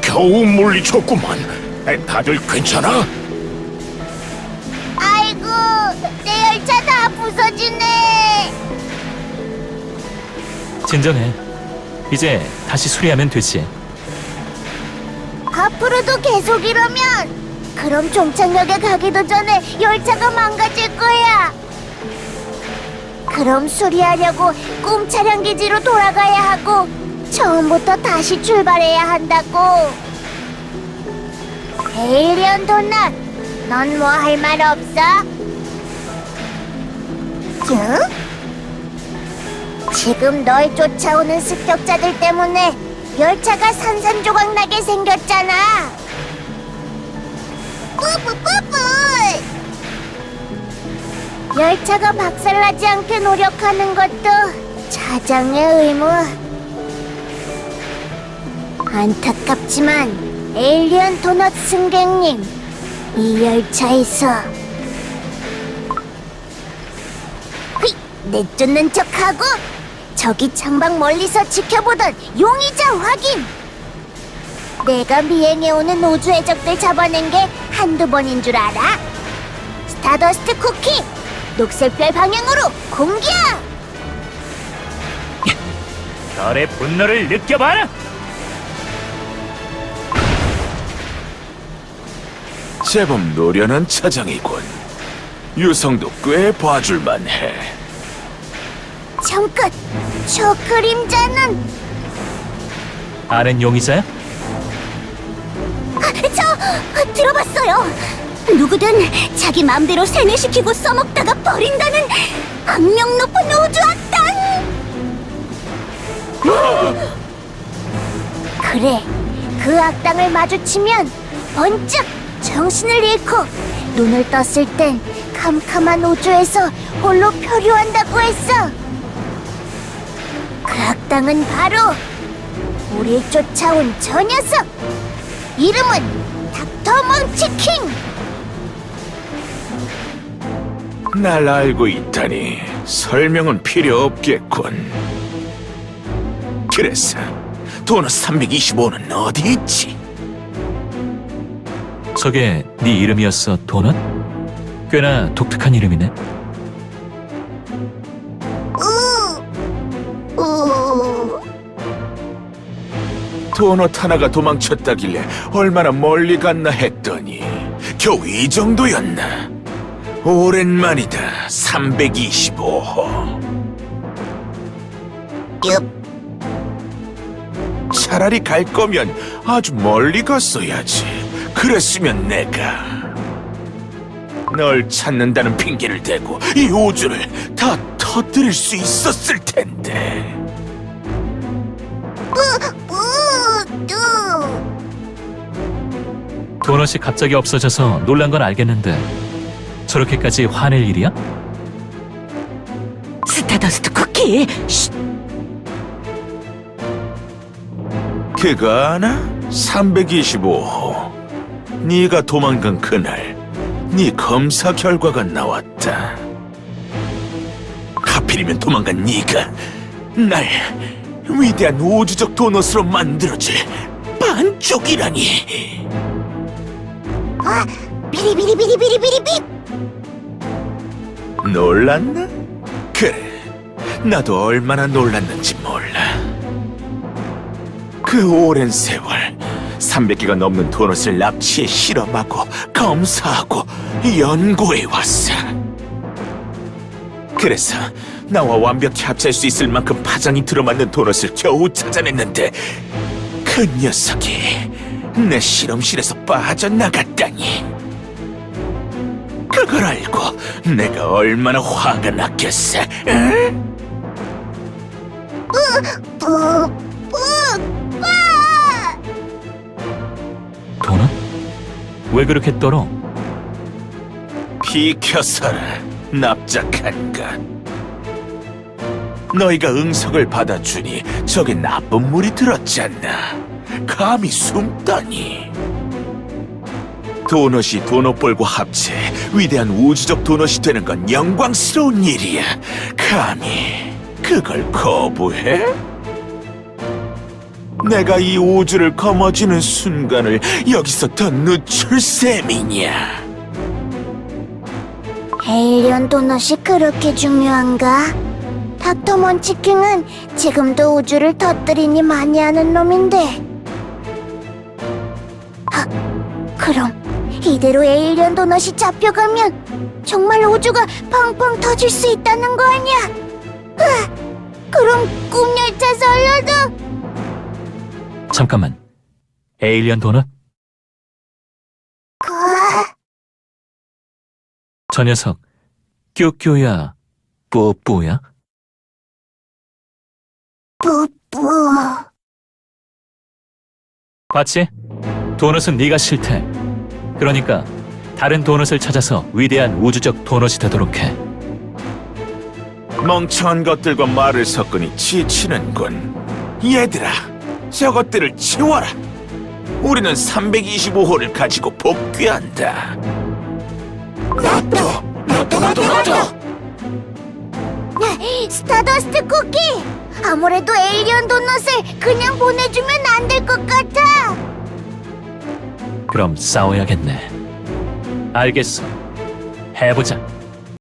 겨우 물리쳤구만. 다들 괜찮아? 아이고, 내 열차 다 부서지네. 진정해. 이제 다시 수리하면 되지. 앞으로도 계속 이러면 그럼 종착역에 가기도 전에 열차가 망가질 거야. 그럼 수리하려고 꿈 촬영 기지로 돌아가야 하고 처음부터 다시 출발해야 한다고. 에일리언 도넛, 넌 뭐 할 말 없어? 응? 지금 널 쫓아오는 습격자들 때문에 열차가 산산조각 나게 생겼잖아. 뿌뿌뿌뿌! 열차가 박살나지 않게 노력하는 것도 차장의 의무. 안타깝지만 에일리언 도넛 승객님, 이 열차에서 휘! 내쫓는 척하고 저기 창밖 멀리서 지켜보던 용의자 확인! 내가 미행해오는 우주 해적들 잡아낸 게 한두 번인 줄 알아? 스타더스트 쿠키! 녹색별 방향으로 공격! 별의 분노를 느껴봐라! 제법 노련한 차장이군. 유성도 꽤 봐줄만 해. 잠깐! 저 그림자는 아는 용의자야? 아, 저 들어봤어요. 누구든 자기 마음대로 세뇌시키고 써먹다가 버린다는 악명 높은 우주 악당. 그래, 그 악당을 마주치면 번쩍 정신을 잃고 눈을 떴을 땐 캄캄한 우주에서 홀로 표류한다고 했어. 그 악당은 바로 우릴 쫓아온 저 녀석. 이름은 닥터 멍치킹! 날 알고 있다니 설명은 필요 없겠군. 그래서 도넛 325는 어디 있지? 저게 네 이름이었어, 도넛? 꽤나 독특한 이름이네. 우, 도넛 하나가 도망쳤다길래 얼마나 멀리 갔나 했더니 겨우 이 정도였나? 오랜만이다. 325호. 엽, 차라리 갈 거면 아주 멀리 갔어야지. 그랬으면 내가 널 찾는다는 핑계를 대고 이 우주를 다 터뜨릴 수 있었을 텐데. 뚜. 도넛이 갑자기 없어져서 놀란 건 알겠는데 저렇게까지 화낼 일이야? 스타더스트 쿠키! 쉿! 그거 아나? 325호. 네가 도망간 그날 네 검사 결과가 나왔다. 하필이면 도망간 네가 날 위대한 우주적 도넛으로 만들어줄 반쪽이라니. 아, 비리비리비리비리비리비! 놀랐나? 그래, 나도 얼마나 놀랐는지 몰라. 그 오랜 세월, 300개가 넘는 도넛을 납치해 실험하고 검사하고 연구해 왔어. 그래서 나와 완벽히 합치할 수 있을 만큼 파장이 들어맞는 도넛을 겨우 찾아냈는데 그 녀석이 내 실험실에서 빠져나갔다니. 그걸 알고 내가 얼마나 화가 났겠어. 응? 뿌, 뿌, 왜 그렇게 떨어? 비켜서라 납작한 것. 너희가 응석을 받아주니 저게 나쁜 물이 들었잖아. 감히 숨다니. 도넛이 도넛볼과 합체 위대한 우주적 도넛이 되는 건 영광스러운 일이야. 감히 그걸 거부해? 내가 이 우주를 거머쥐는 순간을 여기서 더 늦출 셈이냐? 에일리언 도넛이 그렇게 중요한가? 닥터 먼치킹은 지금도 우주를 터뜨리니 많이 하는 놈인데. 아, 그럼 이대로 에일리언 도넛이 잡혀가면 정말 우주가 펑펑 터질 수 있다는 거 아니야? 으아, 그럼 꿈열차 살려줘! 잠깐만. 에일리언 도넛? 그... 저 녀석 뀨뀨야 뿌뿌야? 뿌뿌... 봤지? 도넛은 네가 싫대. 그러니까 다른 도넛을 찾아서 위대한 우주적 도넛이 되도록 해. 멍청한 것들과 말을 섞으니 지치는군. 얘들아, 저것들을 치워라. 우리는 325호를 가지고 복귀한다. 나도, 나도, 나도, 나도. 스타더스트 쿠키! 아무래도 에일리언 도넛을 그냥 보내주면 안 될 것 같아! 그럼 싸워야겠네. 알겠어. 해보자.